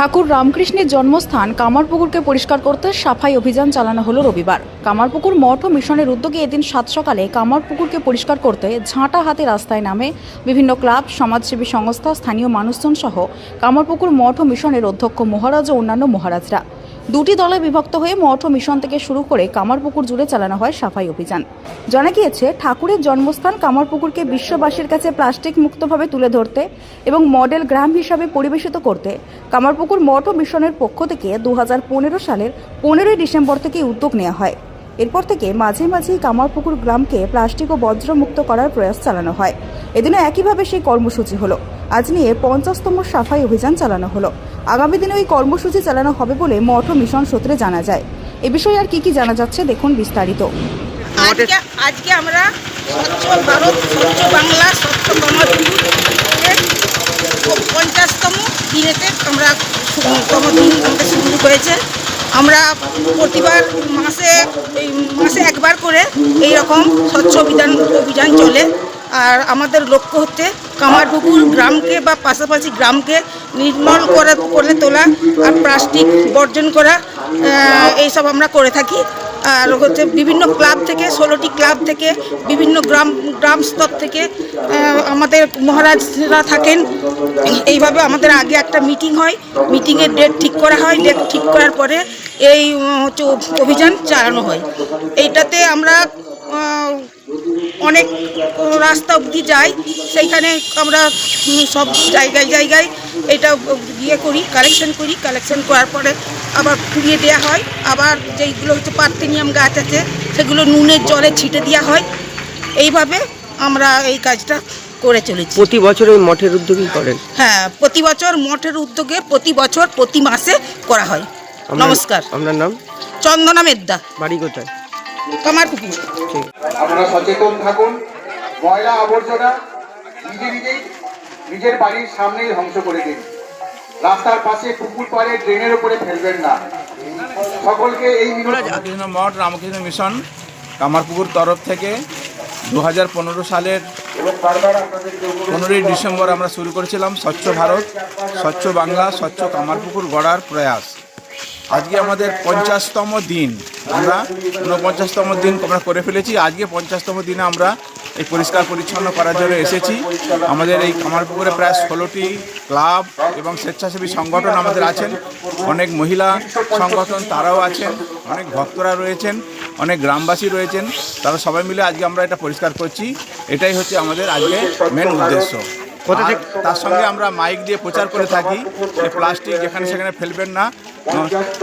ঠাকুর রামকৃষ্ণের জন্মস্থান কামারপুকুরকে পরিষ্কার করতে সাফাই অভিযান চালানো হলো রবিবার। কামারপুকুর মঠ ও মিশনের উদ্যোগে এদিন সাত সকালে কামারপুকুরকে পরিষ্কার করতে ঝাঁটা হাতে রাস্তায় নামে বিভিন্ন ক্লাব, সমাজসেবী সংস্থা, স্থানীয় মানুষজন সহ কামারপুকুর মঠ ও মিশনের অধ্যক্ষ মহারাজ ও অন্যান্য মহারাজরা। দুটি দলে বিভক্ত হয়ে মঠ ও মিশন থেকে শুরু করে কামারপুকুর জুড়ে চালানো হয় সাফাই অভিযান। জানা গিয়েছে, ঠাকুরের জন্মস্থান কামারপুকুরকে বিশ্ববাসীর কাছে প্লাস্টিক মুক্তভাবে তুলে ধরতে এবং মডেল গ্রাম হিসাবে পরিবেশিত করতে কামারপুকুর মঠ ও মিশনের পক্ষ থেকে দু হাজার পনেরো সালের পনেরোই ডিসেম্বর থেকে উদ্যোগ নেওয়া হয়। এরপর থেকে মাঝে মাঝেই কামারপুকুর গ্রামকে প্লাস্টিক ও বজ্রমুক্ত করার প্রয়াস চালানো হয়। এদিনও একইভাবে সেই কর্মসূচি হলো। আজ নিয়ে পঞ্চাশতম সাফাই অভিযান চালানো হলো। আগামী দিনে ওই কর্মসূচি চালানো হবে বলে মঠ মিশন সূত্রে জানা যায়। এ বিষয়ে আর কি কি জানা যাচ্ছে দেখুন বিস্তারিত। আজকে আজকে আমরা স্বচ্ছ ভারত, স্বচ্ছ বাংলা, স্বচ্ছ পঞ্চাশতম দিনেতে আমরা তম দিন আমাদের শুরু হয়েছে। আমরা প্রতিবার মাসে মাসে একবার করে এই রকম স্বচ্ছ অভিযান অভিযান চলে। আর আমাদের লক্ষ্য হচ্ছে কামারপুকুর গ্রামকে বা পাশাপাশি গ্রামকে নির্মল করা করে তোলা আর প্লাস্টিক বর্জন করা এইসব আমরা করে থাকি। আর হচ্ছে বিভিন্ন ক্লাব থেকে, ষোলোটি ক্লাব থেকে, বিভিন্ন গ্রাম গ্রাম স্তর থেকে আমাদের মহারাজরা থাকেন। এইভাবে আমাদের আগে একটা মিটিং হয়। মিটিংয়ের ডেট ঠিক করা হয়। ডেট ঠিক করার পরে এই হচ্ছে অভিযান চালানো হয়। এইটাতে আমরা অনেক রাস্তা অবধি যাই সেইখানে আমরা সব জায়গায় জায়গায় এটা ইয়ে করি কালেকশন করি। কালেকশন করার পরে আবার কুড়িয়ে দেওয়া হয়। আবার যেইগুলো হচ্ছে পার্থেনিয়াম গাছ আছে সেগুলো নুনের জলে ছিটে দেওয়া হয়। এইভাবে আমরা এই কাজটা করে চলেছি। প্রতি বছর ওই মঠের উদ্যোগই করেন? হ্যাঁ প্রতি বছর মঠের উদ্যোগে প্রতি বছর প্রতি মাসে করা হয়। নমস্কার। আপনার নাম? চন্দনা মেদ্দা। বাড়ি কোথায়? কামারপুকুর ঠিক। আপনারা সচেতন থাকুন। ময়লা আবর্জনা নিজে নিজেই নিজের বাড়ির সামনেই ধ্বংস করে দিন। রাস্তার পাশে পুকুর পাড়ে ড্রেনের উপরে ফেলবেন না। সকলকে এই রামকৃষ্ণ মঠ রামকৃষ্ণ মিশন কামারপুকুর তরফ থেকে দু হাজার পনেরো সালের পনেরোই ডিসেম্বর আমরা শুরু করেছিলাম স্বচ্ছ ভারত স্বচ্ছ বাংলা স্বচ্ছ কামারপুকুর গড়ার প্রয়াস। আজকে আমাদের পঞ্চাশতম দিন। আমরা ঊনপঞ্চাশতম দিন আমরা করে ফেলেছি। আজকে পঞ্চাশতম দিনে আমরা এই পরিষ্কার পরিচ্ছন্ন করার জন্য এসেছি। আমাদের এই কামারপুকুরে প্রায় ষোলোটি ক্লাব এবং স্বেচ্ছাসেবী সংগঠন আমাদের আছেন। অনেক মহিলা সংগঠন তারাও আছেন। অনেক ভক্তরা রয়েছেন। অনেক গ্রামবাসী রয়েছেন। তারা সবাই মিলে আজকে আমরা এটা পরিষ্কার করছি। এটাই হচ্ছে আমাদের আজকে মেন উদ্দেশ্য। কোথা থেকে- তার সঙ্গে আমরা মাইক দিয়ে প্রচার করে থাকি। যে প্লাস্টিক যেখানে সেখানে ফেলবেন না।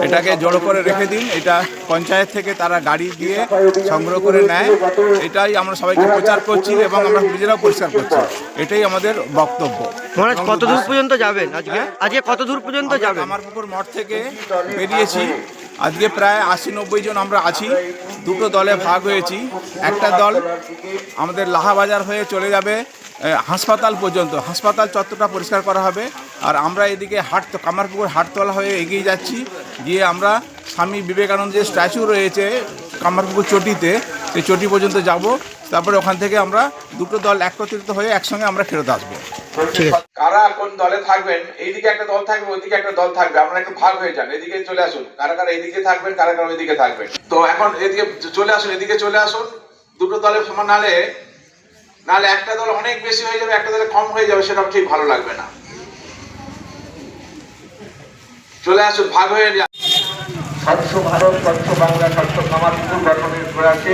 এটাকে জড়ো করে রেখে দিন। এটা পঞ্চায়েত থেকে তারা গাড়ি দিয়ে সংগ্রহ করে নেয়। এটাই আমরা সবাইকে প্রচার করছি এবং আমরা নিজেরাও পরিষ্কার করছি। এটাই আমাদের বক্তব্য। মহারাজ কত দূর পর্যন্ত যাবেন আজকে? আজকে কত দূর পর্যন্ত আমরা আমার পুকুর মঠ থেকে বেরিয়েছি। আজকে প্রায় আশি নব্বই জন আমরা আছি। দুটো দলে ভাগ হয়েছি। একটা দল আমাদের লাহাবাজার হয়ে চলে যাবে হাসপাতাল পর্যন্ত। হাসপাতাল চত্বরটা পরিষ্কার করা হবে। আর আমরা এদিকে হাট, কামারপুকুর হাটতলা হয়ে এগিয়ে যাচ্ছি। গিয়ে আমরা স্বামী বিবেকানন্দের স্ট্যাচু রয়েছে কামারপুকুর চটিতে। সেই চটি পর্যন্ত যাব। তারপরে ওখান থেকে আমরা দুটো দল একত্রিত হয়ে একসঙ্গে আমরা ফেরত আসব। কারা কোন দলে থাকবেন এইদিকে একটা দল থাকবে ওইদিকে একটা দল থাকবে। আপনারা একটু ভাগ হয়ে যান এদিকে চলে আসুন। কারা কারা এইদিকে থাকবেন কারা কারা ওইদিকে থাকবেন। তো এখন এদিকে চলে আসুন এদিকে চলে আসুন। দুটো দলে সমান নালে নাহলে একটা দল অনেক বেশি হয়ে যাবে একটা দলে কম হয়ে যাবে সেটা ঠিক ভালো লাগবে না। চলে আসুন ভাগ হয়ে যান। স্বচ্ছ ভারত স্বচ্ছ বাংলা স্বচ্ছ কামারপুকুর গঠনের প্রয়াসে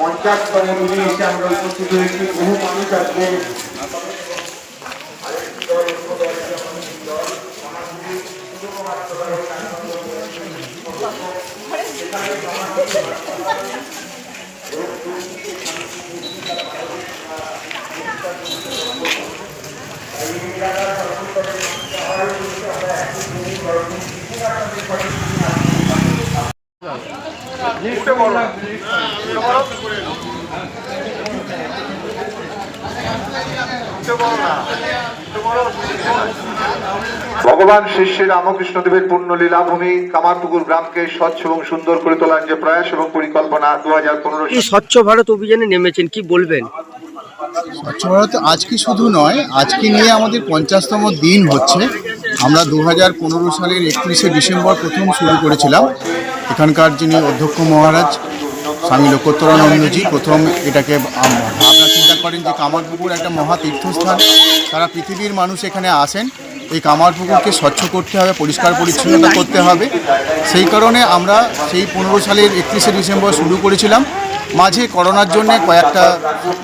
পঞ্চাশ জনের মিলে এসে আমরা উপস্থিত হয়েছি। বহু মানুষ আজকে লিখতে বলো। ভগবান শ্রী শ্রী রামকৃষ্ণ দেবের পূর্ণ লীলাভূমি কামারপুকুর গ্রামকে স্বচ্ছ এবং সুন্দর করে তোলার যে প্রয়াস এবং পরিকল্পনা দু হাজার পনেরো এই স্বচ্ছ ভারত অভিযানে নেমেছেন কি বলবেন? স্বচ্ছ ভারত আজকে শুধু নয় আজকে নিয়ে আমাদের পঞ্চাশতম দিন হচ্ছে। আমরা দু হাজার পনেরো সালের একত্রিশে ডিসেম্বর প্রথম শুরু করেছিলাম। এখানকার যিনি অধ্যক্ষ মহারাজ স্বামী লোকোত্তরানন্দজি প্রথম এটাকে চিন্তা করেন যে কামারপুকুর একটা মহা তীর্থস্থান। সারা পৃথিবীর মানুষ এখানে আসেন। এই কামারপুকুরকে স্বচ্ছ করতে হবে পরিষ্কার পরিচ্ছন্নতা করতে হবে। সেই কারণে আমরা সেই পনেরো সালের একত্রিশে ডিসেম্বর শুরু করেছিলাম। মাঝে করোনার জন্য কয়েকটা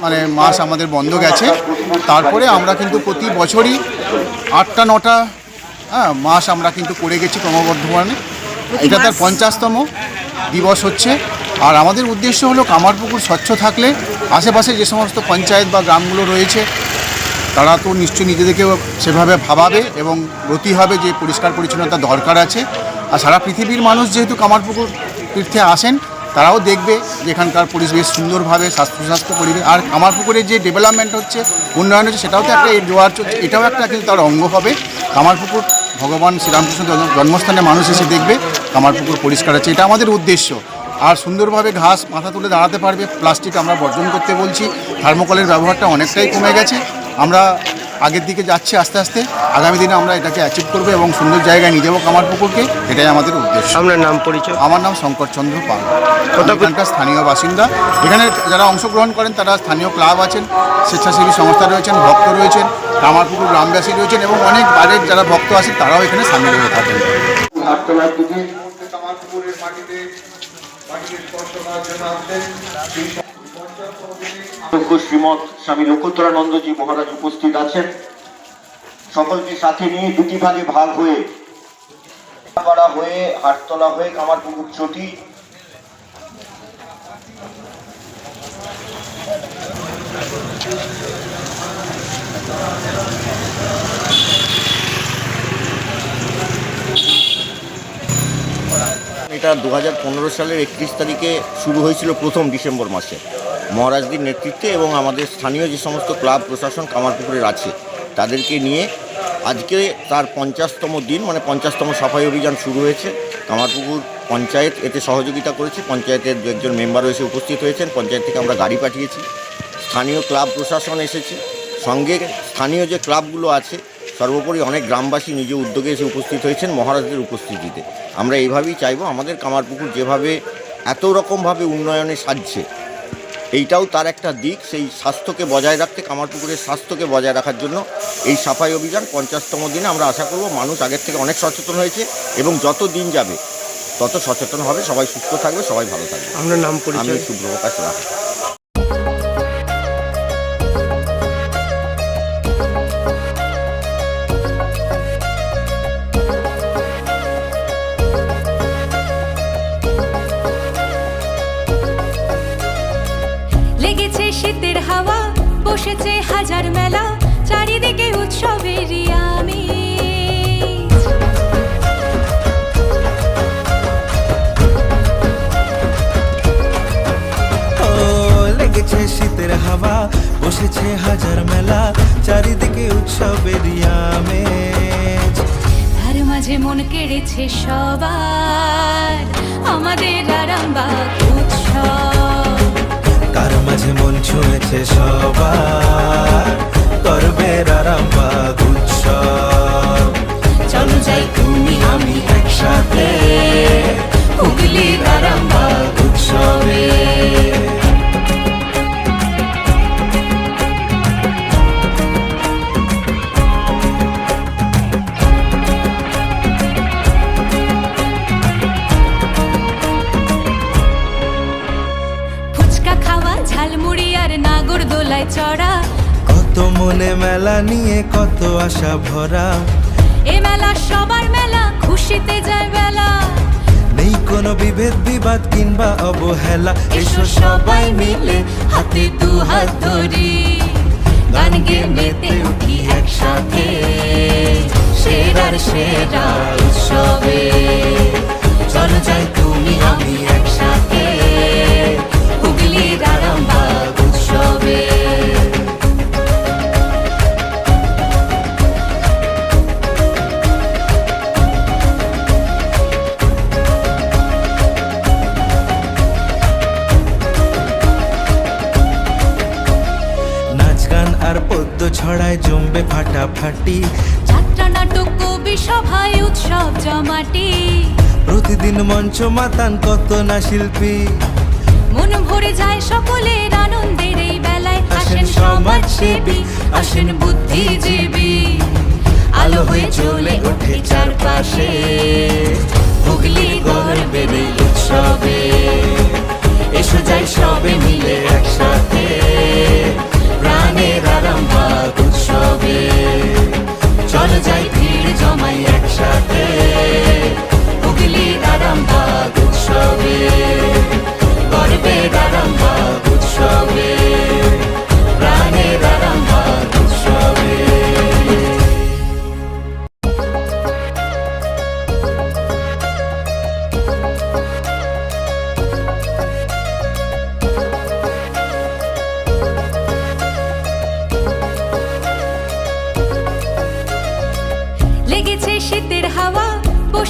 মানে মাস আমাদের বন্ধ গেছে। তারপরে আমরা কিন্তু প্রতি বছরই আটটা নটা হ্যাঁ মাস আমরা কিন্তু করে গেছি ক্রমবর্ধমানে। এটা তার পঞ্চাশতম। দিবস হচ্ছে। আর আমাদের উদ্দেশ্য হলো কামারপুকুর স্বচ্ছ থাকলে আশেপাশে যে সমস্ত পঞ্চায়েত বা গ্রামগুলো রয়েছে, তারা তো নিশ্চয়ই নিজেদেরকেও সেভাবে ভাবাবে এবং ব্রতী হবে যে পরিষ্কার পরিচ্ছন্নতা দরকার আছে। আর সারা পৃথিবীর মানুষ যেহেতু কামারপুকুর তীর্থে আসেন, তারাও দেখবে যে এখানকার পরিবেশ সুন্দরভাবে স্বাস্থ্য স্বাস্থ্য পরিবেশ। আর কামারপুকুরের যে ডেভেলপমেন্ট হচ্ছে, উন্নয়ন হচ্ছে, সেটাও তো একটা জোয়ার চলছে, এটাও একটা কিন্তু তার অঙ্গ হবে। কামারপুকুর ভগবান শ্রীরামকৃষ্ণ জন্মস্থানে মানুষ এসে দেখবে। কামারপুকুর পরিষ্কার আছে এটা আমাদের উদ্দেশ্য। আর সুন্দরভাবে ঘাস মাথা তুলে দাঁড়াতে পারবে প্লাস্টিক আমরা বর্জন করতে বলছি থার্মোকলের ব্যবহারটা অনেকটাই কমে গেছে। আমরা আগের দিকে যাচ্ছি আস্তে আস্তে আগামী দিনে আমরা এটাকে অ্যাচিভ করব এবং সুন্দর জায়গায় নিয়ে যাব কামারপুকুরকে এটাই আমাদের উদ্দেশ্য। আপনার নাম পরিচয়? আমার নাম শঙ্কর চন্দ্র পাল। এখানকার স্থানীয় বাসিন্দা। এখানে যারা অংশগ্রহণ করেন তারা স্থানীয় ক্লাব আছেন স্বেচ্ছাসেবী সংস্থা রয়েছেন ভক্ত রয়েছেন কামারপুকুর গ্রামবাসী রয়েছেন এবং অনেক বাইরের যারা ভক্ত আছেন তারাও এখানে সামিল হয়ে থাকেন হাটতলার দিকে কামারপুকুরের মাটিতে মাটিতে স্পর্শ করার জন্য আসছেন অধ্যক্ষ শ্রীমৎ স্বামী লক্ষোত্তরানন্দজি মহারাজ উপস্থিত আছেন। সকলকে সাথে নিয়ে দুটি ভাগে ভাগ হয়ে পাড়া হয়ে হাটতলা হয়ে কামারপুকুর চটি। এটা দু হাজার পনেরো সালের একত্রিশ তারিখে শুরু হয়েছিল প্রথম ডিসেম্বর মাসে। মহারাজদের নেতৃত্বে এবং আমাদের স্থানীয় যে সমস্ত ক্লাব, প্রশাসন, কামারপুকুরের আছে, তাদেরকে নিয়ে আজকে তার পঞ্চাশতম দিন মানে পঞ্চাশতম সাফাই অভিযান শুরু হয়েছে। কামারপুকুর পঞ্চায়েত এতে সহযোগিতা করেছে। পঞ্চায়েতের দু একজন মেম্বার এসে উপস্থিত হয়েছেন। পঞ্চায়েত থেকে আমরা গাড়ি পাঠিয়েছি। স্থানীয় ক্লাব, প্রশাসন এসেছে। সঙ্গে স্থানীয় যে ক্লাবগুলো আছে সর্বোপরি অনেক গ্রামবাসী নিজ উদ্যোগে এসে উপস্থিত হয়েছেন মহারাজদের উপস্থিতিতে। আমরা এইভাবেই চাইব আমাদের কামারপুকুর যেভাবে এত রকমভাবে উন্নয়নে সাজছে এইটাও তার একটা দিক সেই স্বাস্থ্যকে বজায় রাখতে কামারপুকুরের স্বাস্থ্যকে বজায় রাখার জন্য এই সাফাই অভিযান পঞ্চাশতম দিনে আমরা আশা করব মানুষ আগের থেকে অনেক সচেতন হয়েছে এবং যত দিন যাবে তত সচেতন হবে সবাই সুস্থ থাকবে সবাই ভালো থাকবে। আপনার নাম আমি শুভ্রপ্রকাশ রাখ বসেছে মেলা চারিদিকে উৎসবেরই আমি লেগেছে শীতের হাওয়া বসেছে হাজার মেলা চারিদিকে উৎসবের আমেজ তার মাঝে মন কেড়েছে সবার আমাদের আরামবাগ উৎসব। ছুঁয়েছে সবার করবে আরামবাগ উৎসব। চলো যাই তুমি আমি একসাথে হুগলির আরামবাগ উৎসবে। কত মনে মেলা নিয়ে কত আশা ভরা। এ মেলা সবার মেলা খুশিতে যায় বেলা নেই কোনো বিভেদ বিবাদ কিংবা অবহেলা। এসো সবাই মিলে হাতে দু হাত ধরি। গান গে মেতে উঠি একসাথে। সেরার সেরা উৎসবে। চলো যাই তুমি আমি একসাথে। পাড়ায় জমবে ফাটাফাটি। যাত্রা নাটক কবি সভায় উৎসব জমাটি। প্রতিদিন মঞ্চ মাতান কত না শিল্পী। মন ভরে যায় সকলের আনন্দের এই বেলায়। আসেন সমাজসেবী আসেন বুদ্ধিজীবী। আলো হয়ে চলে ওঠে চারপাশে। হুগলি গর্বের এই উৎসবে। এসো যাই সবে মিলে একসাথে। প্রাণের আরামবাগ উৎসবে চলো যাই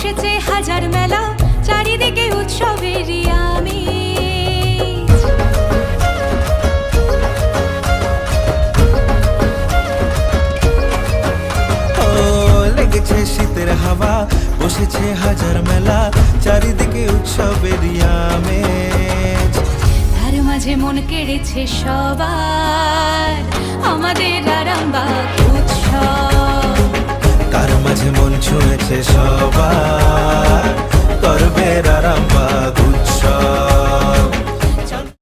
বসেছে হাজার মেলা চারিদিকে উৎসবেরই আমি ও লেগেছে শীতের হাওয়া বসেছে হাজার মেলা চারিদিকে উৎসবের আমেজ তার মাঝে মন কেড়েছে সবার আমাদের আরামবাগ উৎসব। মাঝে মন ছুঁয়েছে সবার। করবে রাম্বা উৎসব